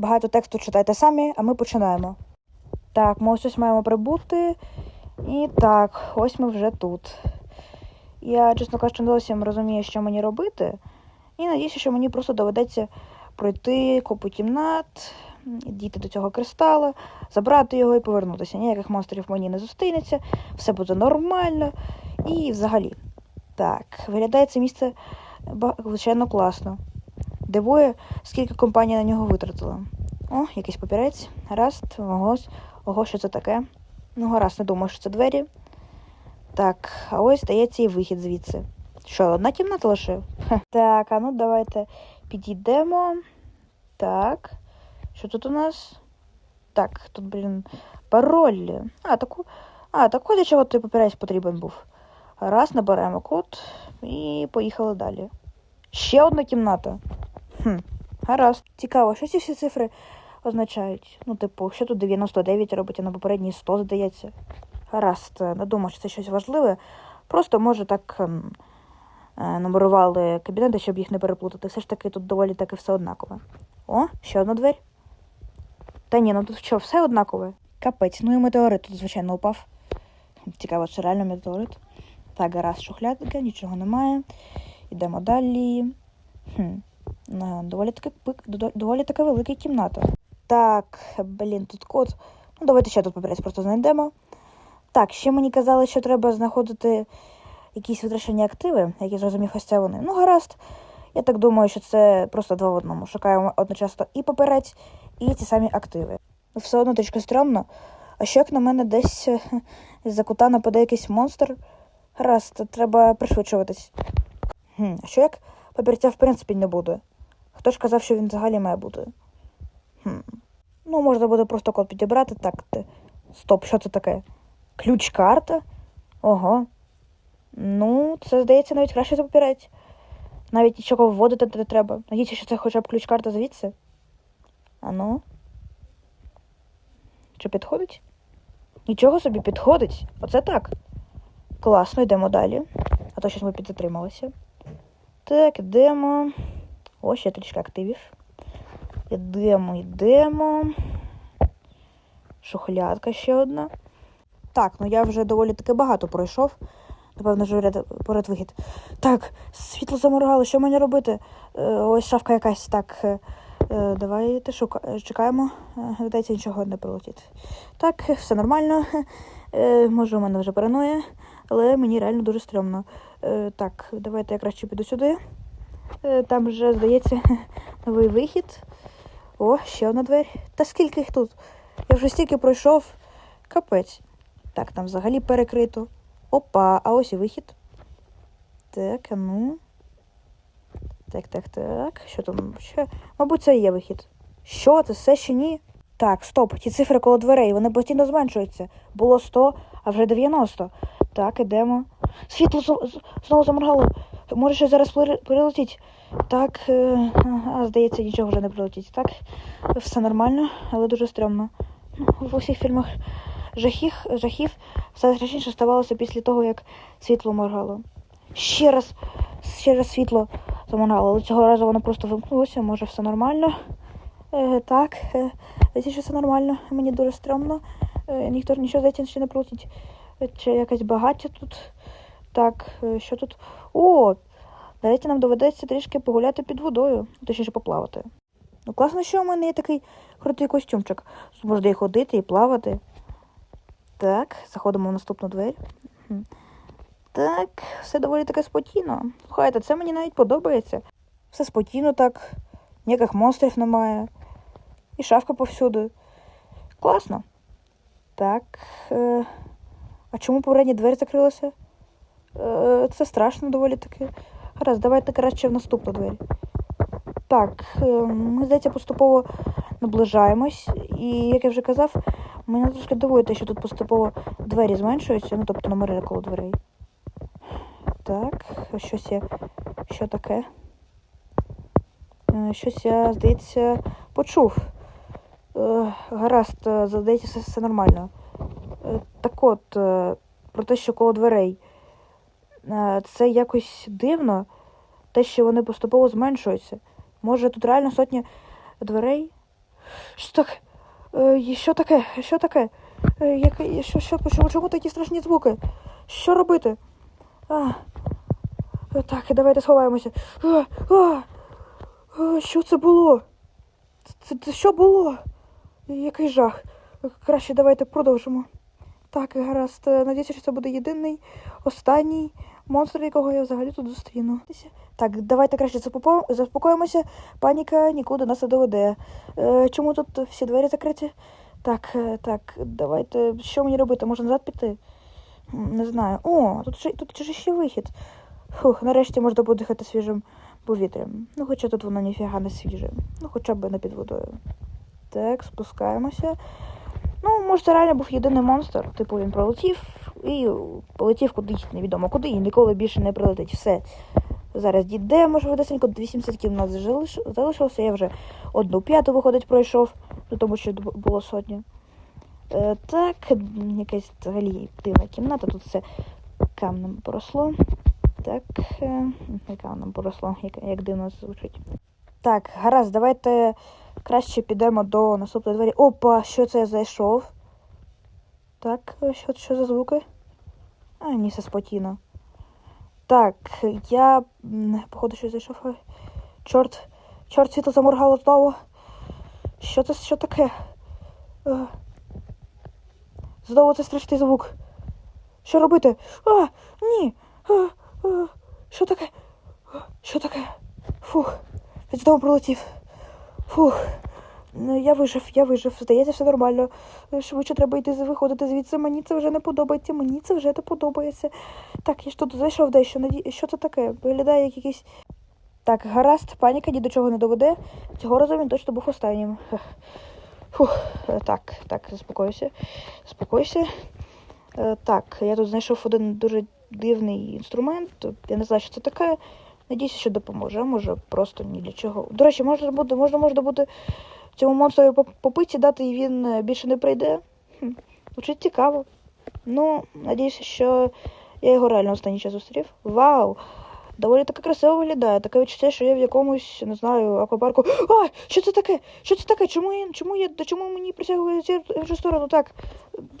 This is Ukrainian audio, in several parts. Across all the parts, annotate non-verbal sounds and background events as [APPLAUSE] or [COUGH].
Багато тексту читайте самі, а ми починаємо. Так, ми ось ось маємо прибути. І так, ось ми вже тут. Я, чесно кажучи, не зовсім розумію, що мені робити. І надіюся, що мені просто доведеться пройти купу кімнат, дійти до цього кристала, забрати його і повернутися. Ніяких монстрів мені не зустрінеться, все буде нормально. І взагалі. Так, виглядає це місце звичайно класно. Дивує, скільки компанія на нього витратила. О, якийсь папірець. Гаразд, ого, ого, що це таке? Ну, гаразд, не думаю, що це двері. Так, а ось здається і вихід звідси. Що, одна кімната лише? Хе. Так, а ну давайте підійдемо. Так. Що тут у нас? Так, тут, блін, пароль. А, таку. А, так ось чого той папірець потрібен був. Раз, наберемо код і поїхали далі. Ще одна кімната. Хм, гаразд. Цікаво, що ці всі цифри означають? Ну, типу, що тут 99 робить, а на попередній 100, здається. Гаразд, е, не думаю, що це щось важливе. Просто, може, так ем, е, нумерували кабінети, щоб їх не переплутати. Все ж таки тут доволі таки все однакове. О, ще одна двері. Та ні, ну тут що, все однакове? Капець, ну і метеорит тут, звичайно, упав. Цікаво, це реально метеорит. Так, гаразд, шухлядка, нічого немає. Йдемо далі. Хм. Е, Доволі таки доволі така велика кімната. Так, блін, тут код. Ну, давайте ще тут папірець просто знайдемо. Так, ще мені казали, що треба знаходити якісь витрачені активи, як я зрозумів, ось це вони. Ну, гаразд. Я так думаю, що це просто два в одному. Шукаємо одночасно і папірець, і ті самі активи. Все одно трішки стрьомно. А що як на мене десь е, з-за кута нападе якийсь монстр? Гаразд, треба пришвидшуватись. Хм, а що як папірця в принципі не буде? Хто ж казав, що він взагалі має бути? Хм. Ну, можна буде просто код підібрати. Так, ти. Стоп, що це таке? Ключ-карта? Ого. Ну, це здається навіть краще за папірець. Навіть нічого вводити не треба. Надіюся, що це хоча б ключ-карта звідси. А ну. Чи підходить? Нічого собі підходить. Оце так. Класно, йдемо далі. А то щось ми підзатрималися. Так, йдемо. О, ще трішки активів. Йдемо, йдемо. Шухлядка ще одна. Так, ну я вже доволі таки багато пройшов. Напевно, вже поряд вихід. Так, світло заморгало, що мені робити? Е, ось шафка якась. Так, е, е, давайте шука... чекаємо. Здається, нічого не прилетить. Так, все нормально. Може, у мене вже паранойя, але мені реально дуже стрьомно. Так, давайте я краще піду сюди. Е, там вже, здається, [LAUGHS] новий вихід. О, ще одна двері. Та скільки їх тут? Я вже стільки пройшов. Капець. Так, там взагалі перекрито. Опа, а ось і вихід. Так, а ну. Так, так, так. Що там? Що? Мабуть, це і є вихід. Що? Це все ще ні? Так, стоп, ті цифри коло дверей, вони постійно зменшуються. Було 100, а вже 90. Так, ідемо. Світло знову заморгало. Може, ще зараз прилетіть. Так, е, а, здається, нічого вже не прилетіть. Так, все нормально, але дуже стрьомно. В усіх фільмах жахів, жахів все страшніше ставалося після того, як світло моргало. Ще раз, ще раз світло заморгало, але цього разу воно просто вимкнулося, може все нормально. Е, так, е, здається, що все нормально. Мені дуже стрьомно. Е, ніхто нічого здається ще не прилетить. Чи якесь багаття тут. Так, е, що тут? О! Здається, нам доведеться трішки погуляти під водою, точніше поплавати. Ну, класно, що у мене є такий крутий костюмчик. Можна і ходити, і плавати. Так, заходимо в наступну двері. Так, все доволі таке спокійно. Слухайте, це мені навіть подобається. Все спокійно так, ніяких монстрів немає. І шафка повсюди. Класно. Так. Е... А чому попередні двері закрилися? Е... Це страшно доволі таки. Гаразд, давайте краще в наступну двері. Так, е... ми, здається, поступово наближаємось. І, як я вже казав, мене трошки дивує що тут поступово двері зменшуються, ну тобто номери коло дверей. Так, щось я. Що таке? Е, Щось я, здається, почув. Гаразд, здається, все, все нормально. Так от, про те, що коло дверей. Е, Це якось дивно, те, що вони поступово зменшуються. Може, тут реально сотні дверей? Що таке? Е, що таке? Що таке? Е, яке, що, що, чому, такі страшні звуки? Що робити? А, так, давайте сховаємося. А, а, а, що це було? Це, це що було? Який жах. Краще давайте продовжимо. Так, гаразд. Надіюся, що це буде єдиний, останній монстр, якого я взагалі тут зустріну. Так, давайте краще заспокоїмося. Паніка нікуди нас не доведе. Е, чому тут всі двері закриті? Так, е, так, давайте. Що мені робити? Може назад піти? Не знаю. О, тут ще, тут же ще вихід. Фух, нарешті можна подихати свіжим повітрям. Ну, хоча тут воно ніфіга не свіже. Ну, хоча б не під водою. Так, спускаємося. Ну, може, це реально був єдиний монстр. Типу він пролетів і полетів кудись, невідомо куди, і ніколи більше не прилетить. Все. Зараз дійдемо, швидесенько, 80 кіл у нас залиш- залишилося. Я вже одну п'яту, виходить, пройшов, ну, тому що було сотня. Е, так, якась взагалі дивна кімната, тут все камнем поросло. Так, е, не камнем поросло, як, як дивно звучить. Так, гаразд, давайте краще підемо до наступної двері. Опа, що це я зайшов? Так, е, що, за звуки? А, ні, це спокійно. Так, я, походу, що зайшов. Чорт, чорт, світло заморгало знову. Що це, що таке? Е, Знову це страшний звук. Що робити? А, ні. А, а, що таке? Що таке? Фух, він знову пролетів. Фух. Ну, Я вижив, я вижив. Здається, все нормально. Швидше треба йти виходити звідси. Мені це вже не подобається. Мені це вже не подобається. Так, я ж тут зайшов дещо. Що це таке? Виглядає як якийсь. Так, гаразд, паніка ні до чого не доведе. Цього разу він точно був останнім. Фух, е, так, так, заспокойся. Заспокойся. Е, Так, я тут знайшов один дуже дивний інструмент. Я не знаю, що це таке. Надіюся, що допоможе, може просто ні для чого. До речі, можна буде, можна, можна буде цьому монстру по, дати, і він е, більше не прийде. Звучить цікаво. Ну, надіюся, що я його реально останній час зустрів. Вау! Доволі таке красиво виглядає. Таке відчуття, що я в якомусь, не знаю, аквапарку. А! Що це таке? Що це таке? Чому я чому я чому мені притягує в сторону? Так,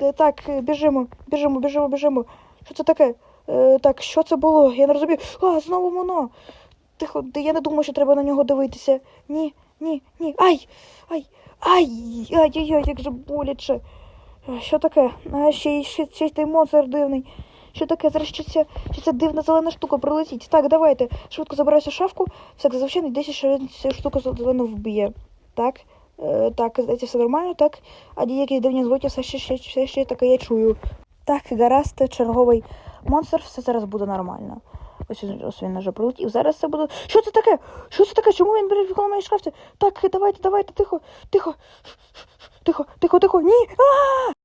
е, так, е, біжимо, біжимо, біжимо, біжимо. Що це таке? Е, так, що це було? Я не розумію. А, знову воно. Тихо, я не думаю, що треба на нього дивитися. Ні, ні, ні. Ай! Ай! Ай! Ай-яй-яй, як же боляче. Е, Що таке? А, ще, ще, ще й той монстр дивний. Що таке? Зараз що ця, що ця дивна зелена штука прилетить. Так, давайте. Швидко забирайся в шафку. Все, зазвичай що він цю штуку зелену вб'є. Так. Е, так, здається, все нормально, так. А ніякі дивні звуки все ще, ще, все ще таке я чую. Так, гаразд, черговий монстр, все зараз буде нормально. Ось, ось він вже прилетів. Зараз це буде. Що це таке? Що це таке? Чому він бере в моїй шкафці? Так, давайте, давайте, тихо, тихо. Тихо, тихо, тихо. Ні! А!